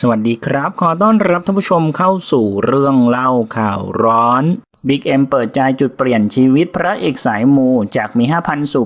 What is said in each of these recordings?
สวัสดีครับ ขอต้อนรับท่านผู้ชมเข้าสู่เรื่องเล่าข่าวร้อนบิ๊กเอ็มเปิดใจจุดเปลี่ยนชีวิตพระเอกสายมูจากมี 5,000 สู่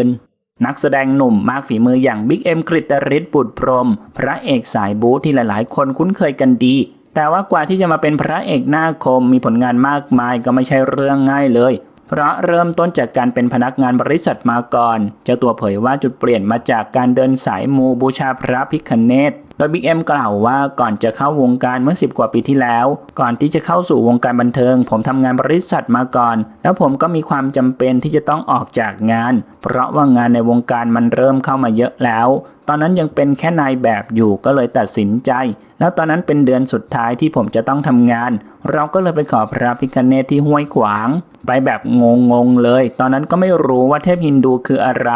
80,000 นักแสดงหนุ่มมากฝีมืออย่างบิ๊กเอ็มกริตริศบุตรพรม พระเอกสายบู๊ที่หลายๆ คนคุ้นเคยกันดี แต่ว่ากว่าที่จะมาเป็นพระเอกหน้าคมมีผลงานมากมายก็ไม่ใช่เรื่องง่ายเลย เพราะเริ่มต้นจากการเป็นพนักงานบริษัทมาก่อน เจ้าตัวเผยว่าจุดเปลี่ยนมาจากการเดินสายมูบูชาพระพิคเนต โดยบิ๊กเอ็มกล่าวว่าก่อนจะเข้าวงการเมื่อ 10 กว่าปีที่แล้ว ก่อนที่จะเข้าสู่วงการบันเทิง ผมทำงานบริษัทมาก่อน แล้วผมก็มีความจำเป็นที่จะต้องออกจากงาน เพราะว่างานในวงการมันเริ่มเข้ามาเยอะแล้ว ตอนนั้นยังเป็นแค่นายแบบอยู่ก็เลยตัดสินใจ แล้วตอนนั้นเป็นเดือนสุดท้ายที่ผมจะต้องทำงาน เราก็เลยไปขอพระพิคเนตที่ห้วยขวาง ไปแบบงงๆเลย ตอนนั้นก็ไม่รู้ว่าเทพฮินดูคืออะไร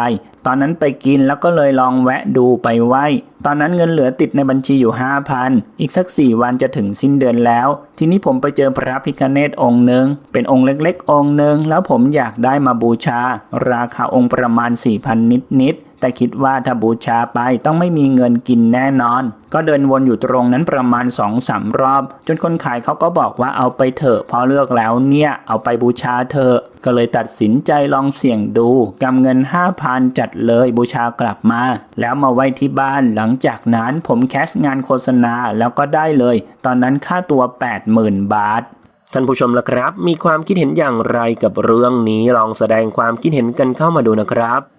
ตอนนั้นไปกินแล้วก็เลยลองแวะดูไปไหว้ ตอนนั้นเงินเหลือติดในบัญชีอยู่ 5,000 อีกสัก 4 วันจะถึงสิ้นเดือนแล้ว ทีนี้ผมไปเจอพระพิคเนตองค์หนึ่งเป็นองค์เล็กๆ องค์หนึ่งแล้วผมอยากได้มาบูชา ราคาองค์ประมาณ 4,000 นิดๆ แต่คิดว่าถ้าบูชาไปต้องไม่มีเงินกินแน่นอน ก็เดินวนอยู่ตรงนั้นประมาณ2อสารอบ จนคนขายเขาก็บอกว่าเอาไปเถอะพอเลือกแล้วเนี่ยเอาไปบูชาเถอะก็เลยตัดสินใจลองเสี่ยงดูกำเงิน 5,000 จัดเลยบูชากลับมา แล้วมาไว้ที่บ้านหลังจากนั้นผมแคสงานโฆษณาแล้วก็ได้เลย ตอนนั้นค่าตัว 80,000 บาทท่านผู้ชมละครับ มีความคิดเห็นอย่างไรกับเรื่องนี้ลองแสดงความคิดเห็นกันเข้ามาดูนะครับ